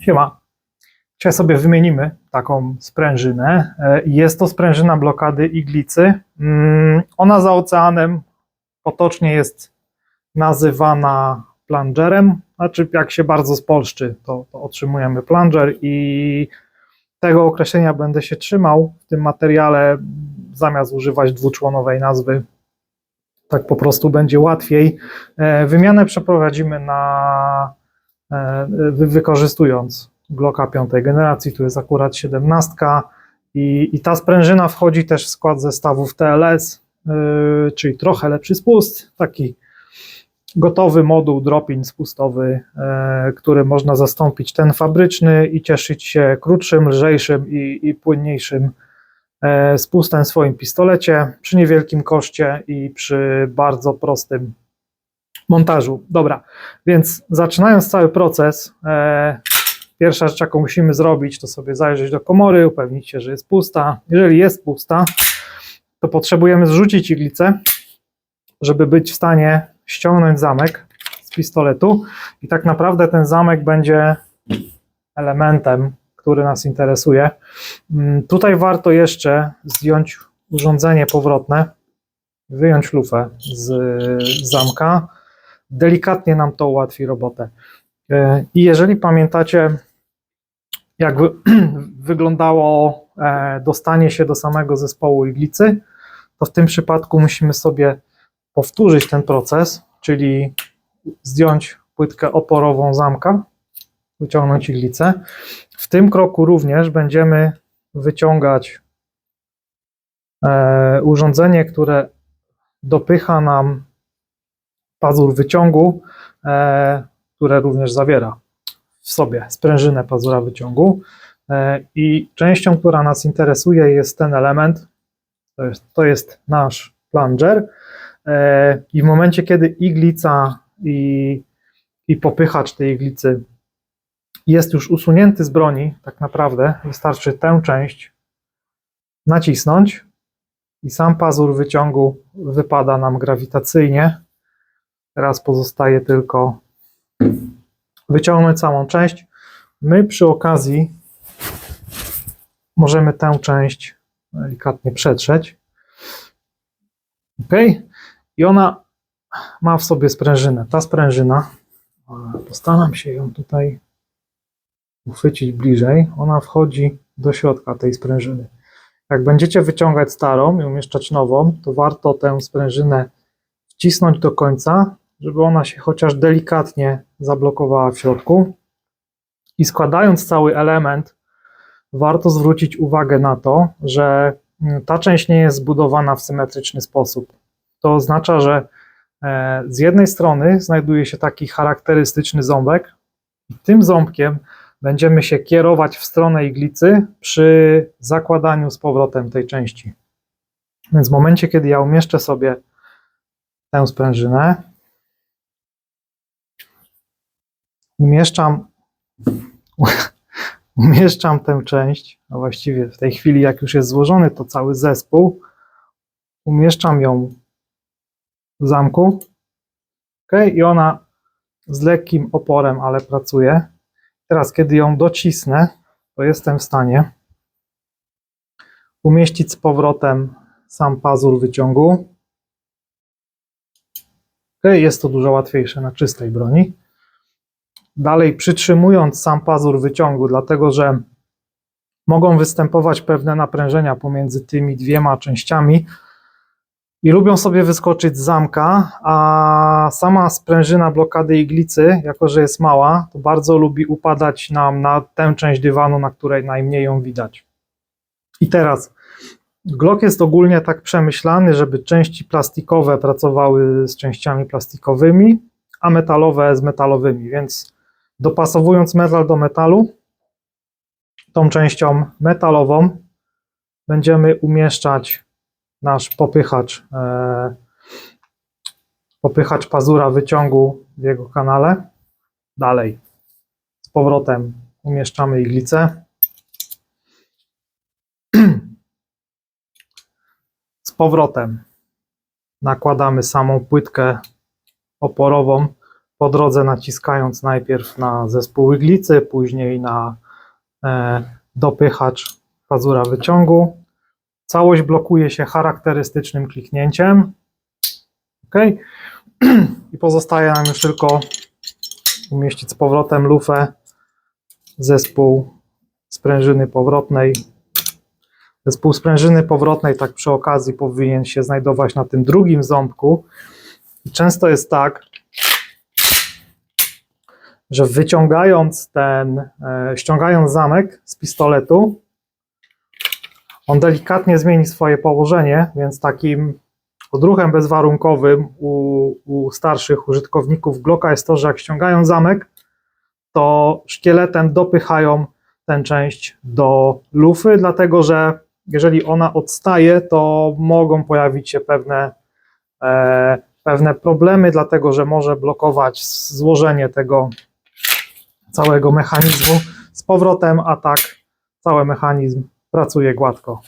Siema. Dzisiaj sobie wymienimy taką sprężynę. E, Jest to sprężyna blokady iglicy. Mm, Ona za oceanem potocznie jest nazywana plungerem. Znaczy, jak się bardzo spolszczy, to, to otrzymujemy plunger i tego określenia będę się trzymał w tym materiale, zamiast używać dwuczłonowej nazwy. Tak po prostu będzie łatwiej. E, Wymianę przeprowadzimy na wykorzystując Glocka piątej generacji, tu jest akurat 17 i, i ta sprężyna wchodzi też w skład zestawów TLS, yy, czyli trochę lepszy spust, taki gotowy moduł drop-in spustowy, yy, który można zastąpić ten fabryczny i cieszyć się krótszym, lżejszym i, i płynniejszym yy, spustem w swoim pistolecie przy niewielkim koszcie i przy bardzo prostym montażu. Dobra, więc zaczynając cały proces, e, pierwsza rzecz, jaką musimy zrobić, to sobie zajrzeć do komory, upewnić się, że jest pusta. Jeżeli jest pusta, to potrzebujemy zrzucić iglicę, żeby być w stanie ściągnąć zamek z pistoletu i tak naprawdę ten zamek będzie elementem, który nas interesuje. Mm, Tutaj warto jeszcze zdjąć urządzenie powrotne, wyjąć lufę z zamka. Delikatnie nam to ułatwi robotę. E, I jeżeli pamiętacie, jak wy, wyglądało e, dostanie się do samego zespołu iglicy, to w tym przypadku musimy sobie powtórzyć ten proces, czyli zdjąć płytkę oporową zamka, wyciągnąć iglicę. W tym kroku również będziemy wyciągać e, urządzenie, które dopycha nam pazur wyciągu, e, które również zawiera w sobie sprężynę pazura wyciągu. E, I częścią, która nas interesuje, jest ten element. To jest, to jest nasz plunger. E, I w momencie, kiedy iglica i, i popychacz tej iglicy jest już usunięty z broni, tak naprawdę wystarczy tę część nacisnąć i sam pazur wyciągu wypada nam grawitacyjnie. Teraz pozostaje tylko wyciągnąć całą część. My przy okazji możemy tę część delikatnie przetrzeć. Ok? I ona ma w sobie sprężynę. Ta sprężyna, postaram się ją tutaj uchwycić bliżej, ona wchodzi do środka tej sprężyny. Jak będziecie wyciągać starą i umieszczać nową, to warto tę sprężynę wcisnąć do końca, żeby ona się chociaż delikatnie zablokowała w środku. I składając cały element, warto zwrócić uwagę na to, że mm, ta część nie jest zbudowana w symetryczny sposób. To oznacza, że e, z jednej strony znajduje się taki charakterystyczny ząbek, i tym ząbkiem będziemy się kierować w stronę iglicy przy zakładaniu z powrotem tej części. Więc w momencie, kiedy ja umieszczę sobie tę sprężynę, umieszczam, umieszczam tę część, a właściwie w tej chwili, jak już jest złożony to cały zespół, umieszczam ją w zamku. ok, I ona z lekkim oporem, ale pracuje. Teraz, kiedy ją docisnę, to jestem w stanie umieścić z powrotem sam pazur wyciągu. Ok, jest to dużo łatwiejsze na czystej broni. Dalej przytrzymując sam pazur wyciągu, dlatego że mogą występować pewne naprężenia pomiędzy tymi dwiema częściami i lubią sobie wyskoczyć z zamka, a sama sprężyna blokady iglicy, jako że jest mała, to bardzo lubi upadać nam na tę część dywanu, na której najmniej ją widać. I teraz Glock jest ogólnie tak przemyślany, żeby części plastikowe pracowały z częściami plastikowymi, a metalowe z metalowymi, więc dopasowując metal do metalu, tą częścią metalową będziemy umieszczać nasz popychacz, e, popychacz pazura wyciągu w jego kanale. Dalej, z powrotem umieszczamy iglicę. Z powrotem nakładamy samą płytkę oporową po drodze naciskając najpierw na zespół iglicy, później na e, dopychacz pazura wyciągu. Całość blokuje się charakterystycznym kliknięciem. OK. I pozostaje nam już tylko umieścić z powrotem lufę, zespół sprężyny powrotnej. Zespół sprężyny powrotnej, tak przy okazji, powinien się znajdować na tym drugim ząbku. Często jest tak, że wyciągając ten, e, ściągając zamek z pistoletu, on delikatnie zmieni swoje położenie, więc takim odruchem bezwarunkowym u, u starszych użytkowników Glocka jest to, że jak ściągają zamek, to szkieletem dopychają tę część do lufy, dlatego że jeżeli ona odstaje, to mogą pojawić się pewne, e, pewne problemy, dlatego że może blokować złożenie tego całego mechanizmu z powrotem, a tak cały mechanizm pracuje gładko.